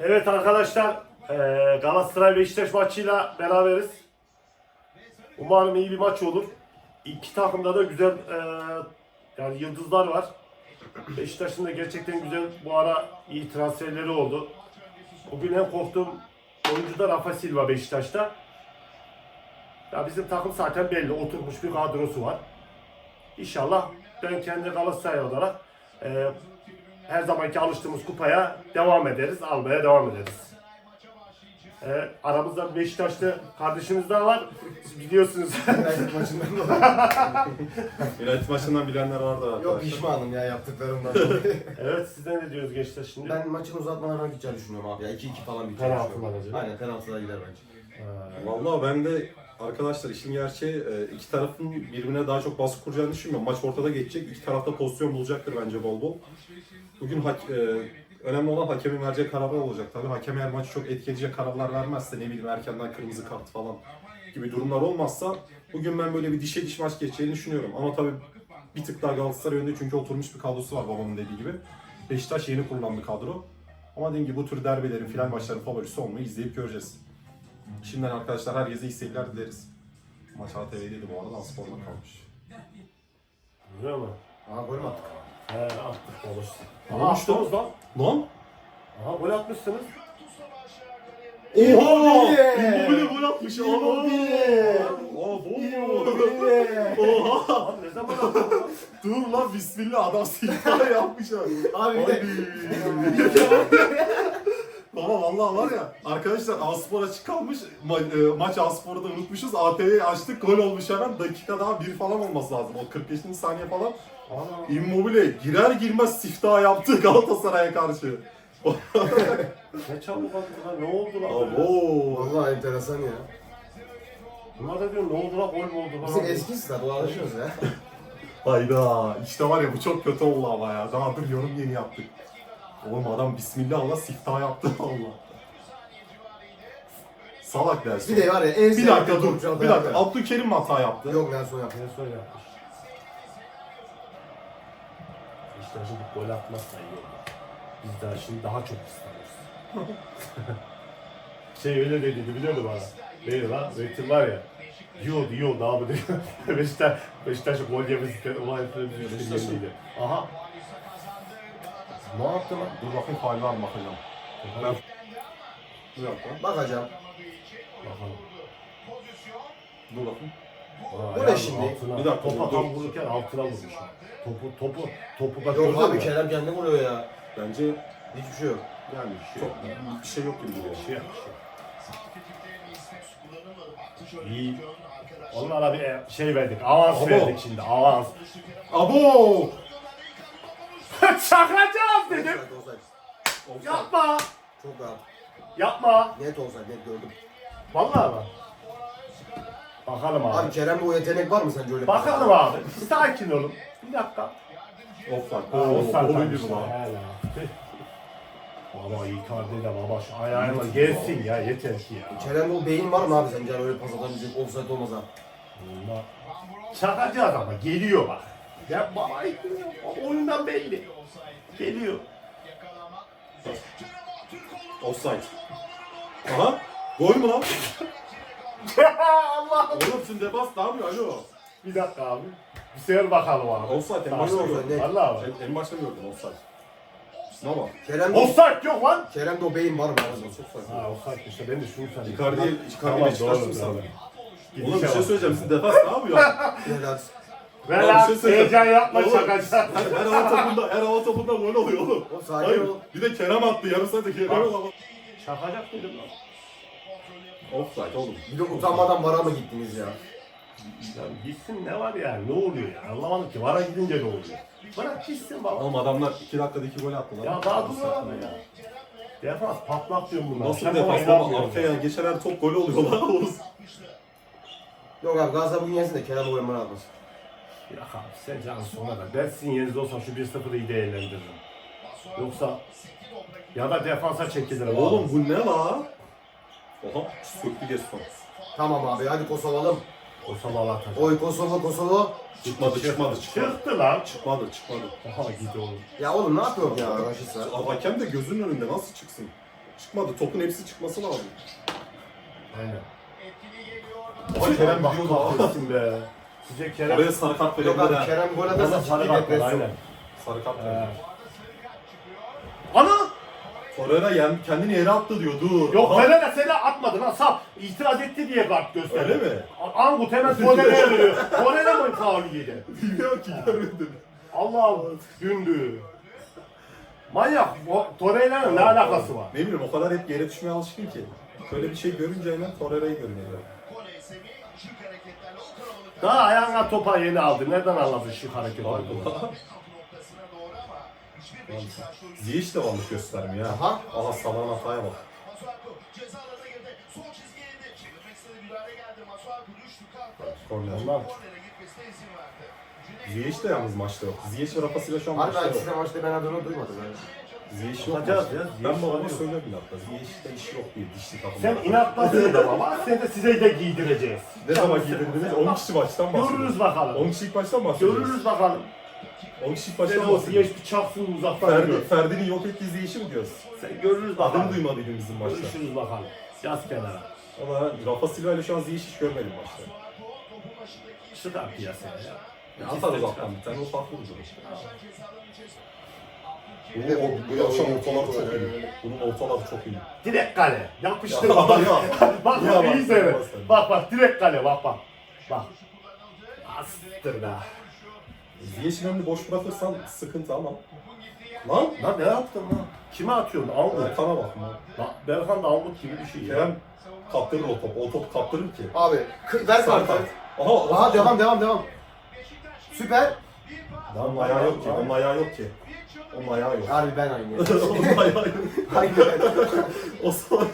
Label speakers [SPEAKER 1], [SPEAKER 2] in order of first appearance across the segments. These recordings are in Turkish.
[SPEAKER 1] Evet arkadaşlar eee, Galatasaray Beşiktaş maçıyla beraberiz. Umarım iyi bir maç olur. İki takımda da güzel eee, yani yıldızlar var. Beşiktaş'ın da gerçekten güzel bu ara iyi transferleri oldu. Bugün en korktuğum oyuncu da Rafa Silva Beşiktaş'ta. Ya bizim takım zaten belli oturmuş bir kadrosu var. İnşallah ben kendi Galatasaray olarak eee, her zamanki alıştığımız kupaya devam ederiz, almaya devam ederiz. Ee, aramızda Beşiktaşlı kardeşimiz daha var. Siz biliyorsunuz.
[SPEAKER 2] United maçından dolayı.
[SPEAKER 3] United maçından bilenler vardı
[SPEAKER 2] Yok
[SPEAKER 3] arkadaşlar.
[SPEAKER 2] pişmanım ya yaptıklarımdan dolayı.
[SPEAKER 1] evet sizden ne diyoruz gençler şimdi?
[SPEAKER 2] ben maçın uzatmalarına gideceğini düşünüyorum abi ya. 2-2 falan bir
[SPEAKER 1] Penaltı mı acaba?
[SPEAKER 2] Aynen penaltılara gider bence.
[SPEAKER 3] Vallahi ben de arkadaşlar işin gerçeği e, iki tarafın birbirine daha çok baskı kuracağını düşünmüyorum. Maç ortada geçecek. İki tarafta pozisyon bulacaktır bence bol bol. Bugün hak- e, önemli olan hakemin vereceği kararlar olacak tabii. Hakem eğer maçı çok etkileyecek kararlar vermezse ne bileyim erkenden kırmızı kart falan gibi durumlar olmazsa bugün ben böyle bir dişe diş maç geçeceğini düşünüyorum. Ama tabii bir tık daha Galatasaray önünde çünkü oturmuş bir kadrosu var babamın dediği gibi. Beşiktaş yeni kurulan bir kadro. Ama dediğim gibi bu tür derbilerin, final maçların favorisi olmayı izleyip göreceğiz. Şimdiden arkadaşlar herkese iyi seyirler dileriz. Maç ATV'deydi bu arada, Aspor'da kalmış.
[SPEAKER 1] Biliyor musun?
[SPEAKER 2] Aha gol mü attık?
[SPEAKER 1] He attık oluştu.
[SPEAKER 3] Ne
[SPEAKER 1] Aha attınız lan.
[SPEAKER 3] Lan!
[SPEAKER 1] Aha gol atmışsınız.
[SPEAKER 3] Oha!
[SPEAKER 2] Immobile!
[SPEAKER 3] Gol atmış!
[SPEAKER 2] Immobile!
[SPEAKER 3] Bomba!
[SPEAKER 2] Immobile!
[SPEAKER 3] Oha!
[SPEAKER 1] Ne zaman attın?
[SPEAKER 3] Dur lan bismillah adam silahı yapmış abi.
[SPEAKER 2] Abi bir de
[SPEAKER 3] Baba vallahi var ya arkadaşlar Aspor açık kalmış Ma- e, maç Aspor'u da unutmuşuz ATV'yi açtık gol olmuş hemen dakika daha bir falan olması lazım o 45. saniye falan. Immobile girer girmez siftah yaptı Galatasaray'a karşı.
[SPEAKER 1] Ne çabuk attı lan ne oldu lan? böyle?
[SPEAKER 3] Abo.
[SPEAKER 2] Vallahi enteresan ya.
[SPEAKER 1] Bunlar da diyor ne oldu lan gol mü oldu lan?
[SPEAKER 2] Bizim eski stat o alışıyoruz ya.
[SPEAKER 3] Hayda işte var ya bu çok kötü oldu ama ya daha dur yorum yeni yaptık. Oğlum adam bismillah Allah siftah yaptı Allah. Salak dersin.
[SPEAKER 2] Bir de var ya en
[SPEAKER 3] Bir dakika dur.
[SPEAKER 2] topçu
[SPEAKER 3] Bir dakika.
[SPEAKER 2] atar.
[SPEAKER 3] Abdülkerim mi hata yaptı?
[SPEAKER 2] Yok Nelson yaptı.
[SPEAKER 1] Ne son yapmış? Beşiktaş'ın bir gol atmazsa iyi olur. Biz daha şimdi daha çok istiyoruz. şey öyle dediydi biliyor musun bana? Beni lan, Zeytin var ya. Yiyordu, yiyordu abi diyor. Beşiktaş, Beşiktaş'ın gol yemesi olay falan bir
[SPEAKER 3] Beşiktaş'ın-.
[SPEAKER 1] Aha. Ne yaptı lan?
[SPEAKER 3] Dur bakayım faal var mı bakacağım.
[SPEAKER 1] Ben...
[SPEAKER 3] Bir dakika.
[SPEAKER 2] Bakacağım.
[SPEAKER 1] Bakalım.
[SPEAKER 3] Dur bakayım.
[SPEAKER 1] Aa,
[SPEAKER 2] Bu ne şimdi?
[SPEAKER 1] altına-
[SPEAKER 3] Bir dakika,
[SPEAKER 1] Topa tam vururken altına vurmuş. Topu, topu, topu bak
[SPEAKER 2] Yok abi? Kerem kendi vuruyor ya.
[SPEAKER 3] Bence
[SPEAKER 2] Hiçbir şey yok.
[SPEAKER 1] Yani bir şey yok.
[SPEAKER 3] bir şey yok gibi.
[SPEAKER 1] Bir şey şey. İyi. Onlara bir şey verdik, avans
[SPEAKER 3] Abo.
[SPEAKER 1] verdik şimdi, avans.
[SPEAKER 3] Abo!
[SPEAKER 1] Çakacağız dedim.
[SPEAKER 2] Offside, offside.
[SPEAKER 3] Offside.
[SPEAKER 1] Yapma.
[SPEAKER 2] Çok rahat.
[SPEAKER 1] Yapma.
[SPEAKER 2] Net offside net gördüm.
[SPEAKER 1] Vallahi mı? Bakalım abi.
[SPEAKER 2] Abi Kerem'de o yetenek var mı sence öyle?
[SPEAKER 1] Bakalım abi. Bir sakin olun. Bir dakika.
[SPEAKER 3] Offside.
[SPEAKER 1] Ha,
[SPEAKER 3] Oo,
[SPEAKER 1] o
[SPEAKER 3] golü gibi lan.
[SPEAKER 1] Baba Icardi de baba şu ayağına gelsin ya yeter ki ya.
[SPEAKER 2] Kerem'de o beyin var mı abi sence öyle pas atabilecek offside olmaz ha?
[SPEAKER 1] Bunda çakacağız ama geliyor bak. Ya baba o oyundan belli. Geliyor.
[SPEAKER 3] Offside. Aha. Gol mü lan?
[SPEAKER 1] Allah.
[SPEAKER 3] Oğlum şimdi defans ne yapıyor? Alo.
[SPEAKER 1] Bir dakika abi. Bir sefer bakalım abi.
[SPEAKER 3] Offside en
[SPEAKER 1] Tamam,
[SPEAKER 3] başta
[SPEAKER 2] offside,
[SPEAKER 3] gördüm.
[SPEAKER 2] net.
[SPEAKER 1] Vallahi bak.
[SPEAKER 3] En, en başta gördüm offside. Şuna bak.
[SPEAKER 2] Kerem'de,
[SPEAKER 1] Offside yok lan.
[SPEAKER 2] Kerem'de o beyin var mı abi?
[SPEAKER 3] Çok saçma.
[SPEAKER 1] Ha offside işte ben de şunu sanıyorum.
[SPEAKER 3] Icardi'ye
[SPEAKER 1] Tamam,
[SPEAKER 3] Icardi'ye
[SPEAKER 1] doğru,
[SPEAKER 3] çıkarsın
[SPEAKER 1] doğru.
[SPEAKER 3] Oğlum bir şey söyleyeceğim. Sizin defans ne yapıyor?
[SPEAKER 2] Relax.
[SPEAKER 1] Ver
[SPEAKER 3] Lan bir şey
[SPEAKER 1] heyecan yapma
[SPEAKER 3] Oğlum,
[SPEAKER 1] çakacağız.
[SPEAKER 3] Her, hava topunda, her hava topunda gol oluyor oğlum.
[SPEAKER 2] O sakin
[SPEAKER 3] Hayır,
[SPEAKER 2] ol.
[SPEAKER 3] bir de Kerem attı. Yarım saatte Kerem ama.
[SPEAKER 1] Çakacak dedim lan.
[SPEAKER 3] Offside oğlum.
[SPEAKER 2] Bir de utanmadan vara mı gittiniz ya?
[SPEAKER 1] Ya gitsin ne var yani ne oluyor ya anlamadım ki vara gidince ne oluyor. Bırak gitsin baba.
[SPEAKER 3] Oğlum adamlar 2 dakikada 2 gol attılar.
[SPEAKER 1] Ya daha dur abi ya. Defans patlak diyorum bunlar.
[SPEAKER 3] Nasıl
[SPEAKER 1] Sen
[SPEAKER 3] defans
[SPEAKER 1] bana
[SPEAKER 3] baba?
[SPEAKER 1] inanmıyorsun.
[SPEAKER 3] Arkaya geçen her top gol oluyor lan Oğuz.
[SPEAKER 2] Yok abi Galatasaray bugün yensin de Kerem golü atmasın.
[SPEAKER 1] Ya abi sen can sonra da ben sizin yerinizde olsam şu 1-0'ı iyi değerlendiririm. Yoksa ya da defansa çekilirim.
[SPEAKER 3] Oğlum bu ne la? Oha söktü Gerson.
[SPEAKER 2] Tamam abi hadi Kosovalım.
[SPEAKER 1] Sabah atacak.
[SPEAKER 2] Oy Kosova Kosova.
[SPEAKER 3] Çıkmadı çıkmadı çıkmadı.
[SPEAKER 1] Çıktı lan.
[SPEAKER 3] Çıkmadı çıkmadı.
[SPEAKER 1] Aha gidi oğlum.
[SPEAKER 2] Ya oğlum ne yapıyor ya Raşitsa?
[SPEAKER 3] Hakem de gözünün önünde nasıl çıksın? çıkmadı. Topun hepsi çıkması lazım.
[SPEAKER 1] Aynen.
[SPEAKER 3] Ama Kerem
[SPEAKER 1] bak kahretsin be. Sizce Kerem...
[SPEAKER 3] Oraya sarı kart
[SPEAKER 2] Yok
[SPEAKER 3] verebilir
[SPEAKER 2] abi
[SPEAKER 3] ha.
[SPEAKER 2] Kerem gol atarsa
[SPEAKER 1] sarı
[SPEAKER 2] ciddi
[SPEAKER 1] kart var,
[SPEAKER 2] depresyon.
[SPEAKER 1] aynen.
[SPEAKER 3] Sarı kart verebilir.
[SPEAKER 1] Ana!
[SPEAKER 3] Torreira yen- kendini yere attı diyor. Dur.
[SPEAKER 1] Yok
[SPEAKER 3] Aha.
[SPEAKER 1] Pereira seni atmadın ha sap. İtiraz etti diye kart gösterdi.
[SPEAKER 3] Öyle mi?
[SPEAKER 1] A- Angut hemen Torreira'ya veriyor. Torreira mı faul yedi?
[SPEAKER 3] Bilmiyorum ki görmedim.
[SPEAKER 1] Allah'ım gündü. Manyak. O Torreira'nın ne alakası var?
[SPEAKER 3] Ne bileyim o kadar hep yere düşmeye alışkın ki. Böyle bir şey görünce hemen Torreira'yı görünüyor.
[SPEAKER 1] Daha ayağına topa yeni aldı. Nereden anladın şu hareket olduğunu?
[SPEAKER 3] Ziyech de varlık göstermiyor ha.
[SPEAKER 2] Aha.
[SPEAKER 3] Aha Salah'ın hataya bak. Korner. Ziyech de yalnız maçta yok. Ziyech ve Rafa Silva şu an
[SPEAKER 2] Harbi
[SPEAKER 3] maçta yok.
[SPEAKER 2] ikisi de maçta ben adını duymadım. Yani.
[SPEAKER 3] Ziyech yok
[SPEAKER 1] ya,
[SPEAKER 3] Ben
[SPEAKER 1] Ziyech
[SPEAKER 3] babama
[SPEAKER 1] yok.
[SPEAKER 3] söylüyorum dakika. Ziyech'te iş yok diye dişli kapı.
[SPEAKER 1] Sen inatlasın da baba. Seni de size de giydireceğiz.
[SPEAKER 3] Ne zaman giydirdiniz? 10 kişi maçtan bahsediyoruz.
[SPEAKER 1] Görürüz bakalım.
[SPEAKER 3] 10 kişilik maçtan bahsediyoruz.
[SPEAKER 1] Görürüz bakalım.
[SPEAKER 3] 10 kişilik
[SPEAKER 1] Sen
[SPEAKER 3] maçtan
[SPEAKER 1] o
[SPEAKER 3] bahsediyoruz.
[SPEAKER 1] siyeş bir çaksın uzaktan
[SPEAKER 3] Ferdi,
[SPEAKER 1] gör.
[SPEAKER 3] Ferdi'nin yok ettiği Ziyech'i mi diyoruz?
[SPEAKER 1] Sen görürüz
[SPEAKER 3] Adını
[SPEAKER 1] bakalım.
[SPEAKER 3] duymadıydım bizim maçta.
[SPEAKER 1] Görüşürüz bakalım. Yaz kenara.
[SPEAKER 3] Ama Rafa Silva ile şu an Ziyech hiç görmedim maçta.
[SPEAKER 1] Çıkar piyasaya ya.
[SPEAKER 3] Ya atar uzaktan bir tane o farklı olur.
[SPEAKER 2] Bir de
[SPEAKER 3] Bu,
[SPEAKER 2] bu-
[SPEAKER 3] ortaları çok iyi. Bunun ortaları çok iyi.
[SPEAKER 1] Direkt kale. Yapıştır.
[SPEAKER 3] Ya,
[SPEAKER 1] bak,
[SPEAKER 3] ya.
[SPEAKER 1] bak
[SPEAKER 3] Ya
[SPEAKER 1] bak
[SPEAKER 3] bak,
[SPEAKER 1] iyi seyret.
[SPEAKER 3] bak.
[SPEAKER 1] Bak bak direkt kale bak bak. Bak. Astır be.
[SPEAKER 3] Önünü boş bırakırsan sıkıntı ama. Lan!
[SPEAKER 1] Lan ne yaptın lan? Kime atıyorsun? Angut.
[SPEAKER 3] Berkan'a bak lan.
[SPEAKER 1] Lan Berkan da Angut gibi bir şey ya.
[SPEAKER 3] Kerem kaptırır o topu. O top kaptırır ki.
[SPEAKER 2] Abi kı- ver kartı.
[SPEAKER 3] kart. Aha,
[SPEAKER 2] Aha devam devam devam. Süper.
[SPEAKER 3] Onun ayağı yok ki. Onun ayağı yok ki. Onun ayağı yok.
[SPEAKER 2] Harbi ben aynı.
[SPEAKER 3] Onun ayağı yok.
[SPEAKER 2] Aynı ben.
[SPEAKER 3] O zaman...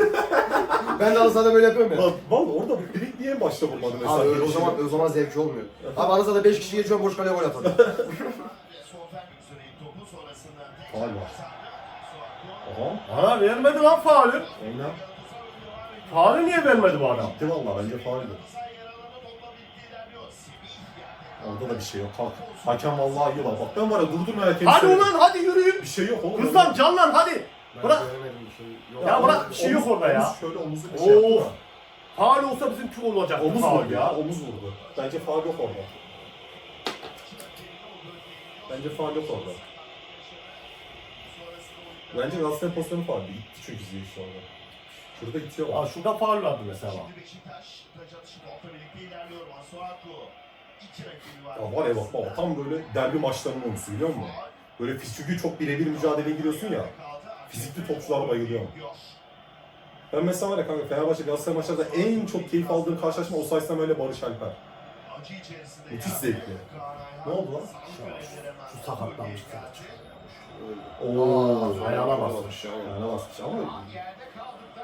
[SPEAKER 2] Ben de alsada böyle yapıyorum ya.
[SPEAKER 3] Lan Vallahi orada direkt niye başta vurmadı mesela?
[SPEAKER 2] Abi öyle o zaman o zaman zevki olmuyor. Abi arasada 5 kişi geçiyor boş kaleye gol atalım.
[SPEAKER 3] Faul var. Aha.
[SPEAKER 1] Ana vermedi lan faulü.
[SPEAKER 3] Oyna.
[SPEAKER 1] Faulü niye vermedi bu adam?
[SPEAKER 3] Gitti valla bence fauldü. Orada da bir şey yok. Kalk. Hakem vallahi iyi lan. Bak ben var ya durdurma hakemi.
[SPEAKER 1] Hadi ulan hadi yürüyün.
[SPEAKER 3] Bir şey yok oğlum.
[SPEAKER 1] Hızlan canlan hadi. Bırak.
[SPEAKER 2] göremedim bir şey. Yok.
[SPEAKER 1] Ya bırak, bir şey yok orada ya.
[SPEAKER 3] omuz Şöyle omuzu bir şey yaptı da.
[SPEAKER 1] Faul olsa bizimki olacak.
[SPEAKER 3] Omuz vurdu ya. Omuz vurdu. Bence faul yok orada. Bence faul yok orada. Bence Galatasaray pozisyonu faul. İtti çünkü Ziyech orada. Şurada itiyor.
[SPEAKER 1] Aa, şurada faul vardı mesela.
[SPEAKER 3] Ya var ya bak tam böyle derbi maçlarının oyuncusu biliyor musun? Böyle fiziki çok birebir mücadeleye giriyorsun ya. Fizikli topçulara bayılıyorum. Ben mesela var ya kanka Fenerbahçe Galatasaray maçlarında en çok keyif aldığım karşılaşma o sayesinde öyle Barış Alper. Müthiş zevkli. Ne oldu lan?
[SPEAKER 1] Şu sakatlanmış.
[SPEAKER 3] Oo,
[SPEAKER 1] ayağına basmış.
[SPEAKER 3] Ayağına basmış ama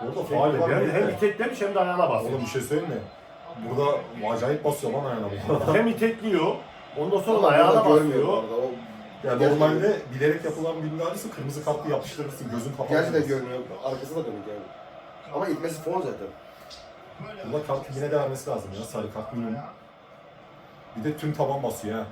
[SPEAKER 3] orada
[SPEAKER 1] faul
[SPEAKER 3] var.
[SPEAKER 1] hem, iteklemiş hem de ayağına basıyor.
[SPEAKER 3] Oğlum bir şey söyleyeyim mi? Burada acayip basıyor lan ayağına bu arada.
[SPEAKER 1] hem itekliyor. Ondan sonra da ayağına basıyor.
[SPEAKER 2] O
[SPEAKER 3] Yani normalde bilerek yapılan bir müdahalesi kırmızı kartlı yapıştırırsın gözün kapalı.
[SPEAKER 2] gerçekten görmüyor. Arkası da dönük yani. Ama itmesi foul zaten.
[SPEAKER 3] Bunda kart yine de vermesi lazım ya sarı kart minimum. Bir de tüm taban basıyor ha.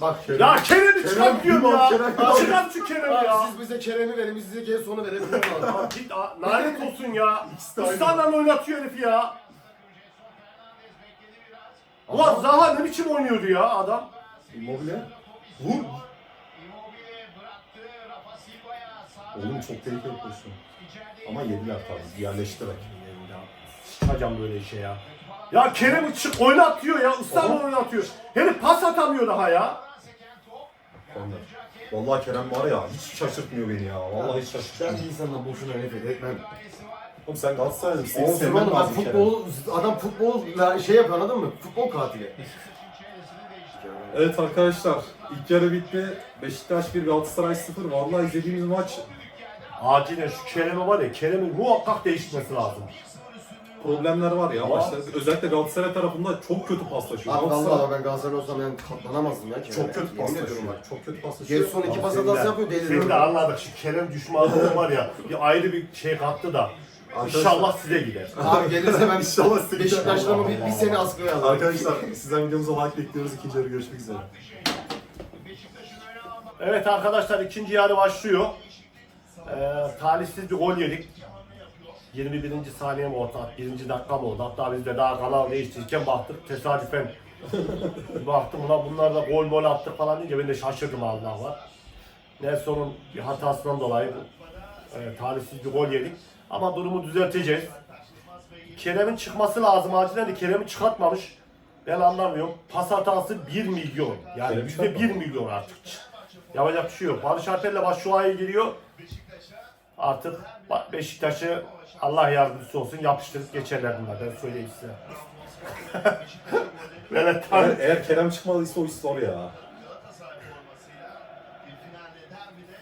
[SPEAKER 2] Bak
[SPEAKER 1] Ya Kerem'i çıkart diyorum ya.
[SPEAKER 3] Kerem,
[SPEAKER 1] Çıkart şu Kerem'i ya.
[SPEAKER 2] siz bize Kerem'i verin, biz size geri sonu verelim.
[SPEAKER 1] Lan Git a- lanet olsun ya. İstanbul'dan oynatıyor herifi ya. Ulan Zaha ne biçim oynuyordu ya adam.
[SPEAKER 3] Immobile. Vur. Oğlum çok tehlikeli pozisyon. Ama yediler tabii yerleştirerek.
[SPEAKER 1] Çıkacağım böyle işe ya. Ya Kerem'i çık oynatıyor ya. İstanbul oynatıyor. Herif pas atamıyor daha ya.
[SPEAKER 3] Korner. Vallahi Kerem var ya hiç şaşırtmıyor beni ya. Vallahi hiç
[SPEAKER 2] Ben
[SPEAKER 3] şaşırtmıyor.
[SPEAKER 2] bir insanla boşuna nefret etmem.
[SPEAKER 3] Oğlum sen Galatasaray'ın seni
[SPEAKER 2] Olsun
[SPEAKER 3] sevmen
[SPEAKER 2] oğlum,
[SPEAKER 3] lazım
[SPEAKER 2] abi
[SPEAKER 3] Kerem.
[SPEAKER 2] futbol, adam futbol şey yapıyor anladın mı? Futbol katili.
[SPEAKER 3] Evet arkadaşlar ilk yarı bitti. Beşiktaş 1 Galatasaray 0. Vallahi izlediğimiz maç
[SPEAKER 1] Acilen şu Kerem'i var ya Kerem'in muhakkak değişmesi lazım.
[SPEAKER 3] Problemler var ya maçta. Özellikle Galatasaray tarafında çok kötü paslaşıyor.
[SPEAKER 2] Abi
[SPEAKER 3] Galatasaray
[SPEAKER 2] vallahi ben Galatasaray olsam yani katlanamazdım ya.
[SPEAKER 3] Çok kötü paslaşıyor.
[SPEAKER 2] bak.
[SPEAKER 3] Çok kötü paslaşıyor.
[SPEAKER 2] Gerson iki pas
[SPEAKER 1] Senin
[SPEAKER 2] hatası yapıyor
[SPEAKER 1] Seni de
[SPEAKER 2] deliriyorum.
[SPEAKER 1] anladık şu Kerem düşmanlığı var ya bir ayrı bir şey kattı da.
[SPEAKER 3] Arkadaşlar-
[SPEAKER 1] İnşallah size gider.
[SPEAKER 2] Abi gelirse ben
[SPEAKER 3] İnşallah size.
[SPEAKER 2] Beşiktaş'tan bir, bir sene askıya alırım.
[SPEAKER 3] Arkadaşlar sizden videomuza like bekliyoruz. İkinci yarı görüşmek üzere.
[SPEAKER 1] Evet arkadaşlar ikinci yarı başlıyor. Ee, talihsiz bir gol yedik. 21. saniye mi orta, 1. dakika mı oldu? Hatta biz de daha kanal değiştirirken baktık tesadüfen. Baktım ulan bunlar da gol gol attık falan deyince ben de şaşırdım Allah var. Nelson'un bir hatasından dolayı e, talihsiz bir gol yedik. Ama durumu düzelteceğiz. Kerem'in çıkması lazım acilen de Kerem'i çıkartmamış. Ben anlamıyorum. Pas hatası 1 milyon. Yani bizde 1
[SPEAKER 3] çıkartmamış.
[SPEAKER 1] milyon artık. Yapacak bir şey yok. Barış Alper'le Başşuay'a giriyor. Artık Beşiktaş'ı Allah yardımcısı olsun yapıştırıp geçerler bunlar. Ben söyleyeyim size. evet
[SPEAKER 3] Eğer, eğer Kerem çıkmadıysa o iş zor ya.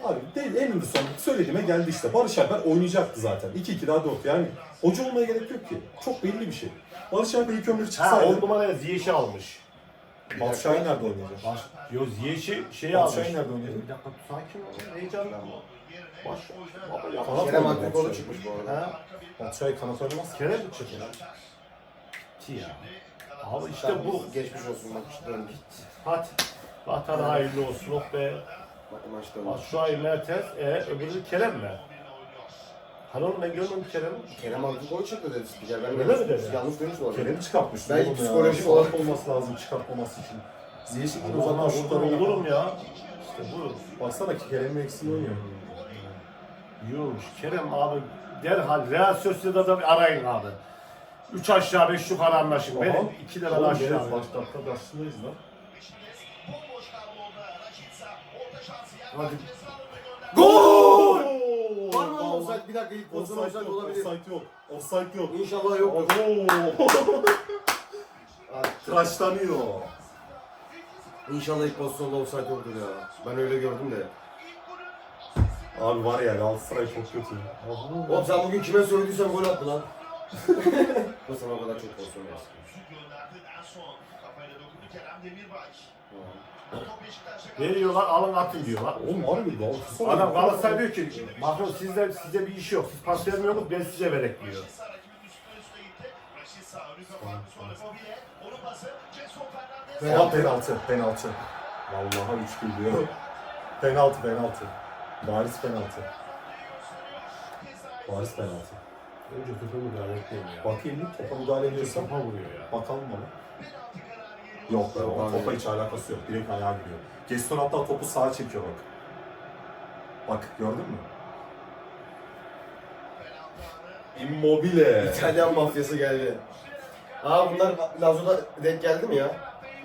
[SPEAKER 3] Abi değil en son söylediğime geldi işte. Barış Alper oynayacaktı zaten. 2-2 daha 4 yani. Hoca olmaya gerek yok ki. Çok belli bir şey. Barış Alper ilk 11
[SPEAKER 1] Ha
[SPEAKER 3] çıksaydı.
[SPEAKER 1] on numaraya Ziyech'i almış.
[SPEAKER 3] Batu Şahin nerede oynayacak?
[SPEAKER 1] Baş, yo Ziyech'i şey
[SPEAKER 3] Batu
[SPEAKER 1] almış.
[SPEAKER 3] Şahin nerede oynayacak?
[SPEAKER 1] Bir dakika sakin ol. Heyecanlanma. Baş, baba ya.
[SPEAKER 3] Kanat
[SPEAKER 2] Kerem Aktürkoğlu çıkmış bu arada.
[SPEAKER 1] Ha?
[SPEAKER 3] Şahin kanat oynamaz.
[SPEAKER 1] Kerem mi çıkıyor? Ki ya. Abi işte bu.
[SPEAKER 2] Geçmiş olsun bak işte döndü.
[SPEAKER 1] Hadi. Vatan hayırlı olsun. Oh be.
[SPEAKER 2] Bak maç döndü.
[SPEAKER 1] Başşuay Mertens. E, öbürü Kerem mi? Hani oğlum ben görmedim Kerem'i.
[SPEAKER 2] Kerem Aktürkoğlu çıktı dedi spiker. Ben
[SPEAKER 1] Öyle mi dedi?
[SPEAKER 2] Yanlış duymuş olabilir.
[SPEAKER 3] Kerem'i çıkartmış. Ya.
[SPEAKER 2] psikolojik olarak-
[SPEAKER 3] olması lazım çıkartmaması için. Ziyech'in
[SPEAKER 1] O zaman
[SPEAKER 3] uzaktan
[SPEAKER 1] şurada
[SPEAKER 3] şutları
[SPEAKER 1] olurum ya. İşte bu.
[SPEAKER 3] Baksana ki Kerem'in eksiği oynuyor.
[SPEAKER 1] İyi olmuş. Kerem abi derhal Real Sociedad'da bir arayın abi. Üç aşağı beş yukarı anlaşın. Benim iki lira
[SPEAKER 3] Oğlum,
[SPEAKER 1] aşağı.
[SPEAKER 3] Baş dakika karşısındayız lan.
[SPEAKER 1] Hadi.
[SPEAKER 2] Gol! Var mı offside? Bir dakika ilk pozisyon
[SPEAKER 3] Offside yok,
[SPEAKER 2] olabilir.
[SPEAKER 3] offside yok. Offside yok.
[SPEAKER 2] İnşallah! Abi,
[SPEAKER 3] Tıraşlanıyor.
[SPEAKER 2] İnşallah ilk pozisyonda offside yoktur ya. Ben öyle gördüm de.
[SPEAKER 3] Abi var ya Galatasaray çok kötü.
[SPEAKER 2] Oğlum sen bugün kime söylediysen gol attı lan. Bu sana o kadar çok pozisyon yapsın.
[SPEAKER 1] Veriyorlar alın atın diyorlar.
[SPEAKER 3] Oğlum mı Galatasaray?
[SPEAKER 1] Adam Galatasaray diyor ki bakın sizde size bir iş yok. Siz pas vermiyorsunuz ben size verek diyor.
[SPEAKER 3] Aa, penaltı, penaltı. Vallahi üç geliyor. penaltı, penaltı. Bariz penaltı. Bariz penaltı.
[SPEAKER 1] Önce topu müdahale etmeyin ya.
[SPEAKER 3] Bakayım bir topa müdahale ediyorsam.
[SPEAKER 1] Topa vuruyor ya.
[SPEAKER 3] Bakalım bana. Yok be, o topa hiç alakası yok. Direkt ayağa gidiyor. Gestor hatta topu sağa çekiyor bak. Bak gördün mü? Immobile.
[SPEAKER 2] İtalyan mafyası geldi. Aa bunlar Lazio'da denk geldi mi ya?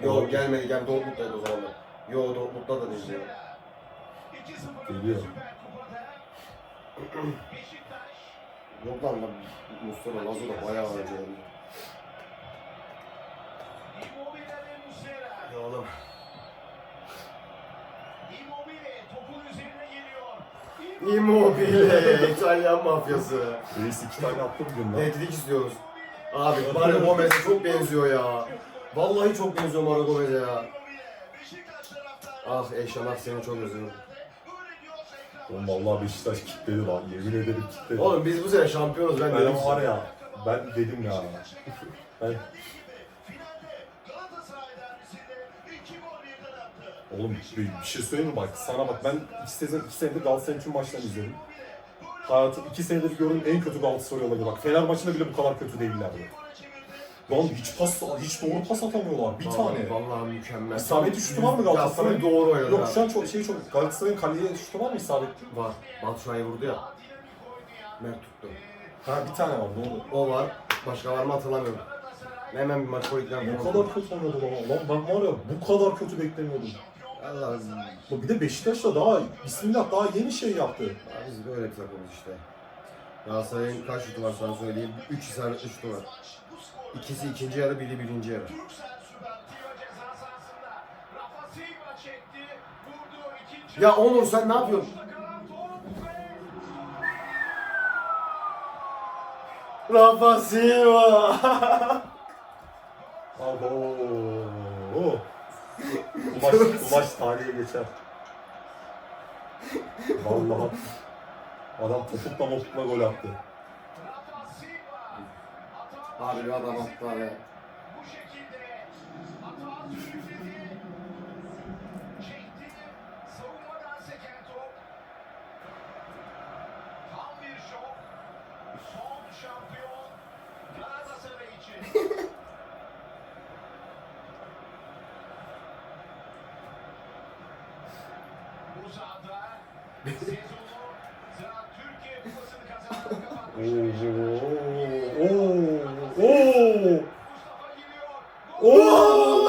[SPEAKER 2] Yok gelmedi. Gel Dortmund'daydı o zaman da. Yo Dortmund'da da değil.
[SPEAKER 3] Geliyor.
[SPEAKER 2] Yok lan lan Mustafa Lazio'da bayağı harcadı. Ya oğlum. Immobile, İtalyan mafyası.
[SPEAKER 3] Reis iki tane attı bugün lan.
[SPEAKER 2] Netlik istiyoruz. Abi Mario Gomez'e çok benziyor ya. Vallahi çok benziyor Mario Gomez'e ya. Ah Eşanah seni çok özledim.
[SPEAKER 3] Oğlum vallahi Beşiktaş kilitledi lan. Yemin ederim kilitledi.
[SPEAKER 2] Oğlum biz bu sene şampiyonuz ben dedim
[SPEAKER 3] ben var
[SPEAKER 2] size.
[SPEAKER 3] ya. Ben dedim ya. Ben Oğlum bir, bir şey söyleyeyim mi bak sana bak ben iki senedir, iki senedir Galatasaray'ın tüm maçlarını izledim. Hayatım iki senedir gördüğüm en kötü Galatasaray olabilir. Bak Fener maçında bile bu kadar kötü değillerdi. Lan hiç pas, hiç doğru pas atamıyorlar. Bir tane.
[SPEAKER 2] Vallahi mükemmel.
[SPEAKER 3] İsabetli şutu var mı Galatasaray'ın?
[SPEAKER 2] Doğru oynadı.
[SPEAKER 3] Yok şu an çok şey çok Galatasaray'ın kaleye şutu var mı isabetli?
[SPEAKER 2] Var. Batshuayi vurdu ya. Mert tuttu.
[SPEAKER 3] Ha bir tane var doğru.
[SPEAKER 2] O var. Başka var mı hatırlamıyorum. Hemen bir maç koyduktan
[SPEAKER 3] Bu kadar kötü oynadı baba. Lan ben var ya bu kadar kötü beklemiyordum.
[SPEAKER 2] Allah
[SPEAKER 3] Bu Bir de Beşiktaş da daha Bismillah daha yeni şey yaptı.
[SPEAKER 2] Biz böyle bir takımız işte. Galatasaray'ın kaç şutu var sana söyleyeyim. 3 isabetli şutu var. İkisi ikinci yarı, biri birinci yarı. Ya Onur sen ne yapıyorsun? Rafa Silva.
[SPEAKER 3] Abo. Bu maç, bu maç tarihe geçer. Vallahi adam topukla mopukla gol attı.
[SPEAKER 2] Abi bir adam attı abi.
[SPEAKER 3] Oo.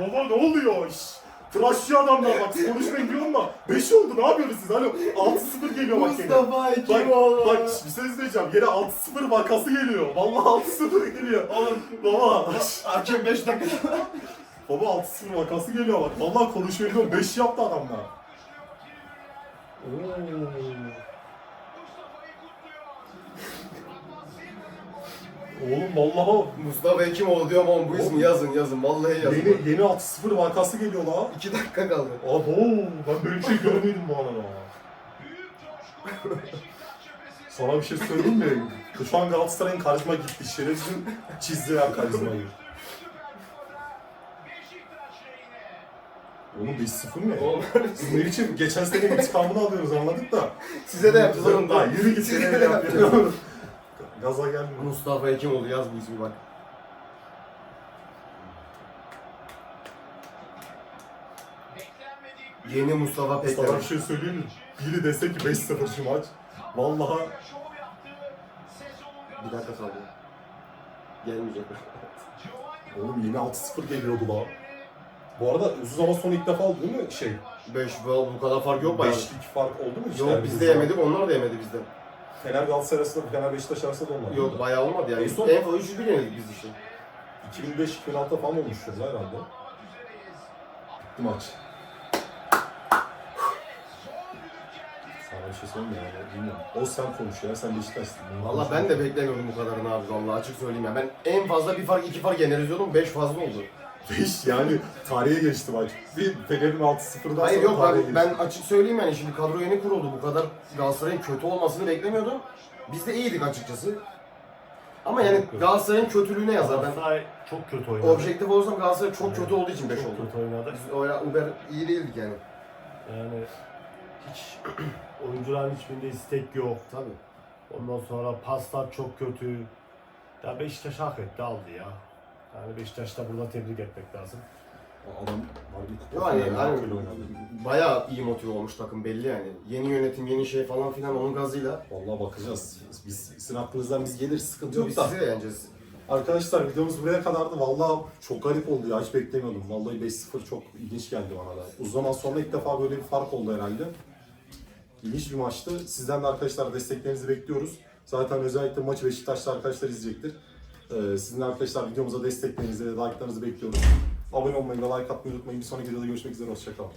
[SPEAKER 3] Baba ne oluyor? Şşş. Tıraşçı adamlar bak konuşmayın diyorum da 5 oldu ne yapıyorsunuz siz? Alo 6-0 geliyor bak yine.
[SPEAKER 2] Mustafa
[SPEAKER 3] Bak,
[SPEAKER 2] Hekimoğlu.
[SPEAKER 3] bak bir şey söyleyeceğim. Yine 6-0 vakası geliyor. Vallahi 6-0 geliyor. Oğlum baba. şş,
[SPEAKER 2] Hakem 5 dakika.
[SPEAKER 3] Baba 6-0 vakası geliyor bak. Vallahi konuşuyor diyorum 5 yaptı adamlar. Oğlum vallahi
[SPEAKER 2] Mustafa Hekimoğlu diyorum ama bu ismi yazın yazın. Vallahi yazın.
[SPEAKER 3] yeni yeni 6-0 vakası geliyor la.
[SPEAKER 2] 2 dakika kaldı.
[SPEAKER 3] Abo ben böyle bir şey görmedim bu arada. Sana bir şey söyleyeyim mi? Şu an Galatasaray'ın karizma gitti. Şerefsizin çizdiler karizmayı. Oğlum 5-0 ne?
[SPEAKER 2] Oğlum.
[SPEAKER 3] Siz ne biçim geçen sene intikamını alıyoruz anladık da.
[SPEAKER 2] Size de yaptılar onu.
[SPEAKER 3] Daha yürü git
[SPEAKER 2] Size de
[SPEAKER 3] yapıyor. Gaza gelme.
[SPEAKER 2] Mustafa Hekimoğlu yaz bu ismi bak. Yeni Mustafa
[SPEAKER 3] Sana
[SPEAKER 2] Pekler.
[SPEAKER 3] bir şey söyleyeyim mi? Biri dese ki 5-0 şu maç. Vallahi
[SPEAKER 2] Bir dakika kaldı. Gelmeyecek.
[SPEAKER 3] oğlum yeni 6-0 geliyordu la. Bu arada uzun zaman sonra ilk defa oldu değil mi şey?
[SPEAKER 2] 5 bu kadar fark yok bayağı.
[SPEAKER 3] Beşlik fark oldu mu?
[SPEAKER 2] Yok biz de yemedik onlar da yemedi bizden.
[SPEAKER 3] Fener Galatasaray arasında, Fener Beşiktaş arasında da olmadı.
[SPEAKER 2] Yok bayağı olmadı yani.
[SPEAKER 3] En son-
[SPEAKER 2] En fazla 3 bir yenildik biz işte.
[SPEAKER 3] 2005-2006'da falan olmuşuz herhalde. Bitti maç. Sana bir şey söyleyeyim mi yani bilmiyorum. O sen konuş ya, sen Beşiktaş'sın.
[SPEAKER 2] Valla ben de beklemiyordum bu kadarını abi vallahi açık söyleyeyim ya. Ben en fazla bir fark iki fark yeneriz diyordum 5 fazla oldu.
[SPEAKER 3] Beş yani tarihe geçti maç. Bir Fener'in 6-0'dan
[SPEAKER 2] Hayır
[SPEAKER 3] sonra
[SPEAKER 2] yok
[SPEAKER 3] tarihe
[SPEAKER 2] ben, ben açık söyleyeyim yani şimdi kadro yeni kuruldu bu kadar Galatasaray'ın kötü olmasını beklemiyordum. Biz de iyiydik açıkçası. Ama yani
[SPEAKER 3] Yok, yok.
[SPEAKER 2] Galatasaray'ın kötülüğüne yazar. Ben
[SPEAKER 1] Galatasaray çok kötü oynadı.
[SPEAKER 2] objektif olursam Galatasaray çok kötü olduğu için 5
[SPEAKER 1] Çok
[SPEAKER 2] oldu.
[SPEAKER 1] kötü oynadı.
[SPEAKER 2] Biz öyle Uber iyi değildik yani.
[SPEAKER 1] Yani hiç oyuncuların hiçbirinde istek yok.
[SPEAKER 2] Tabii.
[SPEAKER 1] Ondan sonra paslar çok kötü. Ya Beşiktaş hak etti aldı ya. Yani Beşiktaş'ta burada tebrik etmek lazım.
[SPEAKER 3] Adam harbi kupa
[SPEAKER 2] Yani,
[SPEAKER 3] hakkıyla oynadı.
[SPEAKER 2] bayağı iyi motive olmuş takım belli yani. Yeni yönetim, yeni şey falan filan onun gazıyla.
[SPEAKER 3] Vallahi bakacağız. Biz sizin aklınızdan biz geliriz sıkıntı
[SPEAKER 2] Yok biz
[SPEAKER 3] da.
[SPEAKER 2] sizi yeneceğiz.
[SPEAKER 3] Arkadaşlar videomuz buraya kadardı. Vallahi çok garip oldu ya. Hiç beklemiyordum. Vallahi 5-0 çok ilginç geldi bana da. Uzun zaman sonra ilk defa böyle bir fark oldu herhalde. İlginç bir maçtı. Sizden de arkadaşlar desteklerinizi bekliyoruz. Zaten özellikle maçı Beşiktaşlı arkadaşlar izleyecektir. Ee, sizin arkadaşlar videomuza desteklerinizi like'larınızı bekliyoruz. Abone olmayı ve like atmayı unutmayın. Bir sonraki videoda görüşmek üzere. Hoşçakalın.